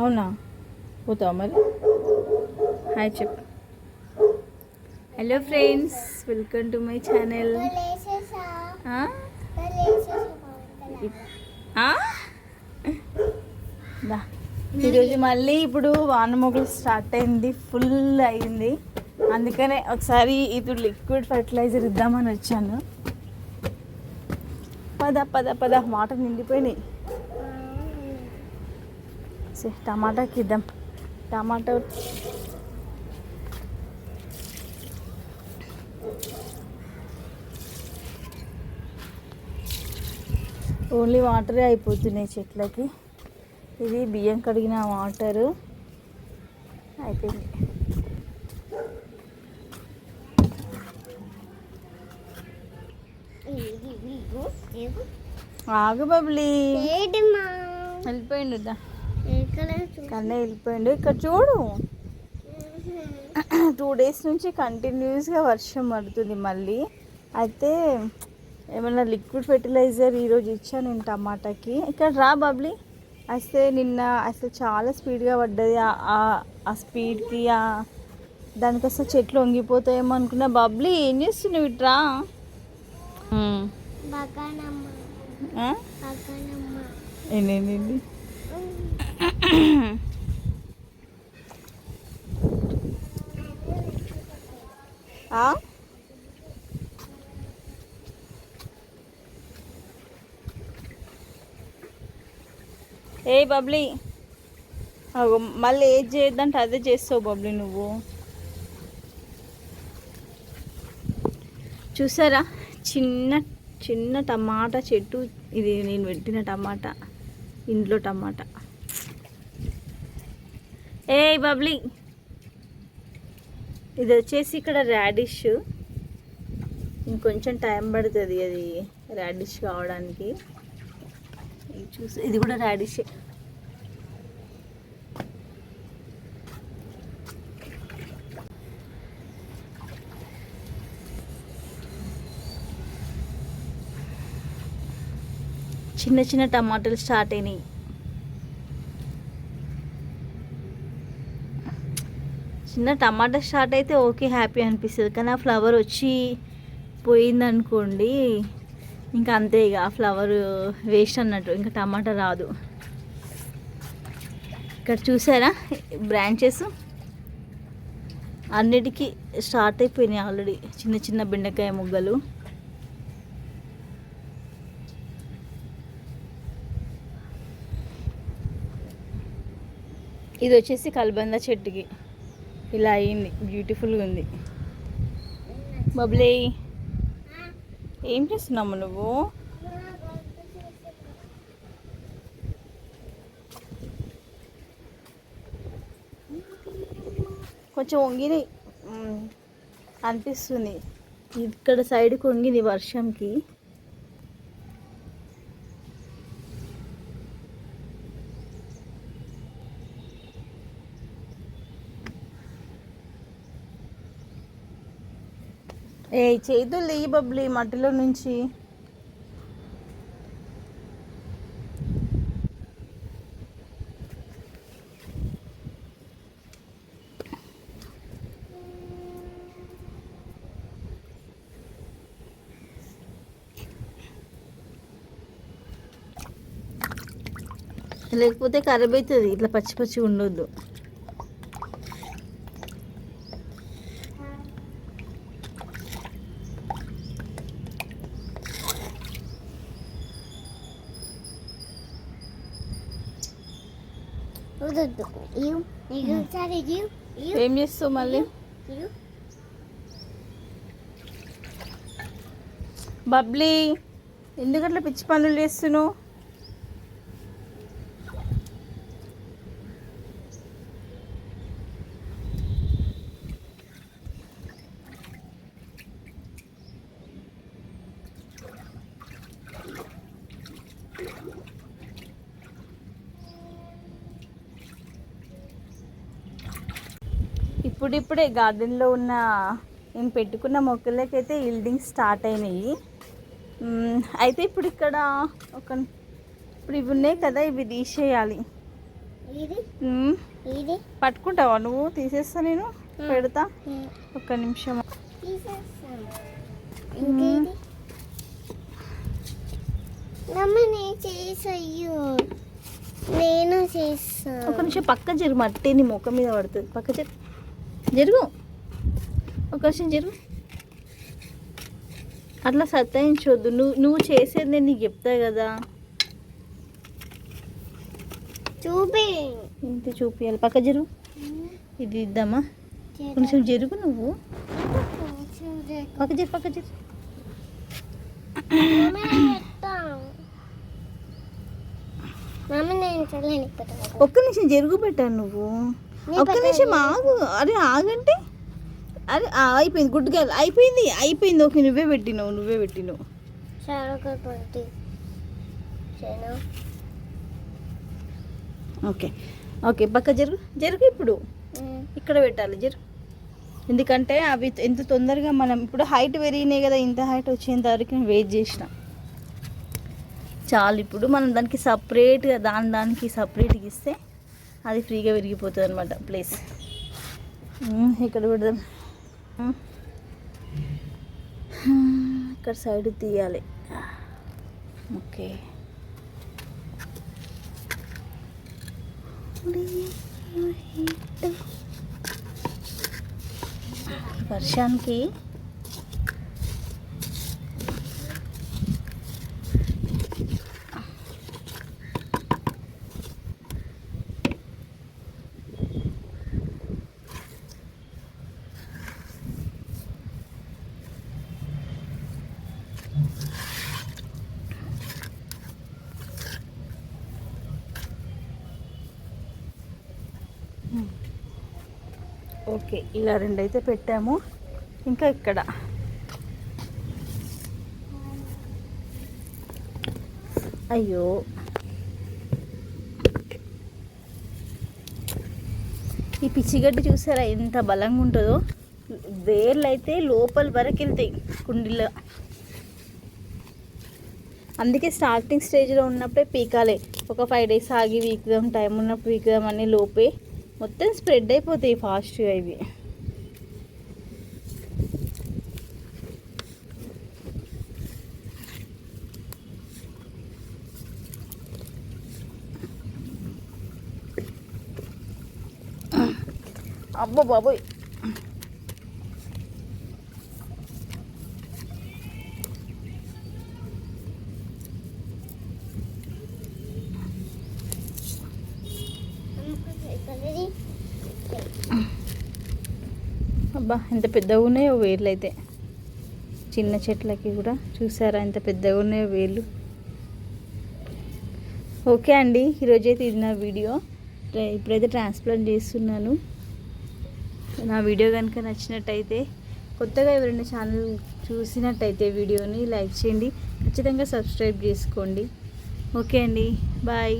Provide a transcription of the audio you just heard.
అవునా? పోతావా మరి? హాయ్ చెప్పు. Hello friends welcome to my channel ఈరోజు మళ్ళీ ఇప్పుడు వానమొగలు స్టార్ట్ అయింది ఫుల్ అయింది. అందుకనే ఒకసారి ఇప్పుడు లిక్విడ్ ఫర్టిలైజర్ ఇద్దామని వచ్చాను. పద పద పద వాటర్ నిండిపోయినాయి. టమాటాకి ఇద్దాం. టమాటా ఓన్లీ వాటరే అయిపోతున్నాయి చెట్లకి. ఇది బియ్యం కడిగిన వాటరు. అయిపోయింది. ఆగు బబ్లీ. వెళ్ళిపోయిండు దా. కన్నే వెళ్ళిపోయిండు. ఇక్కడ చూడు. టూ డేస్ నుంచి కంటిన్యూస్గా వర్షం పడుతుంది మళ్ళీ. అయితే ఏమన్నా లిక్విడ్ ఫెర్టిలైజర్ ఈరోజు ఇచ్చాను నేను టమాటాకి. ఇక్కడ రా బబ్లీ. అయితే నిన్న అసలు చాలా స్పీడ్గా పడ్డది. ఆ- స్పీడ్కి ఆ దానికి అసలు చెట్లు వంగిపోతాయేమో అనుకున్నా. బబ్లీ ఏం చేస్తున్నావు ఇట్రా? ఏంటండి ఆ? ఏ బబ్లీ? మళ్ళీ ఏది చేయొద్దంటే అదే చేస్తావు బబ్లీ నువ్వు. చూసారా? చిన్న చిన్న టమాటా చెట్టు ఇది నేను పెట్టిన టమాటా. ఇంట్లో టమాటా. ఏ బబ్లీ. ఇది వచ్చేసి ఇక్కడ రాడిష్ ఇంకొంచెం టైం పడుతుంది అది రాడిష్ కావడానికి. చూసి ఇది కూడా ర్యాడిష్ చిన్న చిన్న టమాటాలు స్టార్ట్ అయినాయి. చిన్న టమాటా స్టార్ట్ అయితే ఓకే హ్యాపీ అనిపిస్తుంది. కానీ ఆ ఫ్లవర్ వచ్చి పోయిందనుకోండి ఇంకా అంతే ఇక ఆ ఫ్లవర్ వేస్ట్ అన్నట్టు ఇంకా టమాటా రాదు. ఇక్కడ చూసారా? బ్రాంచెస్ అన్నిటికీ స్టార్ట్ అయిపోయినాయి ఆల్రెడీ. చిన్న చిన్న బెండకాయ ముగ్గలు. ఇది వచ్చేసి కల్బంద చెట్టుకి. ఇలా అయింది. బ్యూటిఫుల్గా ఉంది. బబ్లీ ఏం చేస్తున్నాము నువ్వు? కొంచెం వంగినాయి అనిపిస్తుంది. ఇక్కడ సైడ్కి వంగింది వర్షంకి. ఏ చేతులు ఈ బబ్లీ మట్టిలో నుంచి. లేకపోతే ఖరాబ్ అవుతుంది ఇట్లా పచ్చి పచ్చి ఉండొద్దు. ఏం? చేస్తావు మళ్ళీ బబ్లీ ఎందుకట్లా పిచ్చి పనులు చేస్తున్నావు? ఇప్పుడిప్పుడే గార్డెన్లో ఉన్న నేను పెట్టుకున్న మొక్కలకైతే ఈల్డింగ్ స్టార్ట్ అయినాయి. అయితే ఇప్పుడు ఇక్కడ ఒక ఇప్పుడు ఇవి ఉన్నాయి కదా ఇవి తీసేయాలి. పట్టుకుంటావా నువ్వు? తీసేస్తా నేను? పెడతా. ఒక్క నిమిషం. నేను చేస్తాను ఒక నిమిషం పక్క జరుగు మట్టి నీ ముఖం మీద పడుతుంది. పక్క జరుగు జరుగు ఒక నిమిషం జరుగు అట్లా సత్తాయించొద్దు. నువ్వు నువ్వు చేసేది నేను నీకు చెప్తా కదా. చూపి. ఇంత చూపించాలి పక్క జరుగు ఇది ఇద్దామా? కొంచెం జరుగు నువ్వు. పక్క జరుగు పక్క పెట్టాను ఒక్క నిమిషం జరుగు పెట్టాను నువ్వు. ఒక్క నిమిషం ఆగు. అరే ఆగంటే? అరే అయిపోయింది గుడ్ గర్ల్ అయిపోయింది అయిపోయింది. ఓకే నువ్వే పెట్టినావు నువ్వే పెట్టినావు. ఓకే ఓకే పక్క జరుగు. జరుగు ఇప్పుడు. ఇక్కడ పెట్టాలి జరుగు. ఎందుకంటే అవి ఎంత తొందరగా మనం ఇప్పుడు హైట్ పెరిగినాయి కదా ఇంత హైట్ వచ్చేంత వరకు నేను వెయిట్ చేసిన. చాలు ఇప్పుడు మనం దానికి సపరేట్గా దాని దానికి సపరేట్గా ఇస్తే అది ఫ్రీగా విరిగిపోతుంది అనమాట ప్లేస్ ఇక్కడ పెడదాం. ఇక్కడ సైడ్ తీయాలి. ఓకే. వర్షానికి ఓకే ఇలా రెండైతే పెట్టాము. ఇంకా ఇక్కడ. అయ్యో. ఈ పిచ్చిగడ్డి చూసారా ఎంత బలంగా ఉంటుందో? వేర్లు అయితే లోపల వరకు వెళ్తాయి కుండీలో. అందుకే స్టార్టింగ్ స్టేజ్లో ఉన్నప్పుడే పీకాలి. ఒక ఫైవ్ డేస్ ఆగి వీక్దాం టైం ఉన్నప్పుడు వీక్దాం అన్ని లోపే. మొత్తం స్ప్రెడ్ అయిపోతాయి ఫాస్ట్గా ఇవి. అబ్బో బాబోయ్. అబ్బా ఎంత పెద్దగా ఉన్నాయో వేర్లు అయితే. చిన్న చెట్లకి కూడా చూసారా ఎంత పెద్దగా ఉన్నాయో వేర్లు. ఓకే అండి ఈరోజైతే ఇది నా వీడియో. ఇప్పుడైతే ట్రాన్స్ప్లాంట్ చేస్తున్నాను. నా వీడియో కనుక నచ్చినట్టయితే కొత్తగా ఎవరైనా ఛానల్ చూసినట్టయితే వీడియోని లైక్ చేయండి. ఖచ్చితంగా సబ్స్క్రైబ్ చేసుకోండి. ఓకే అండి బాయ్.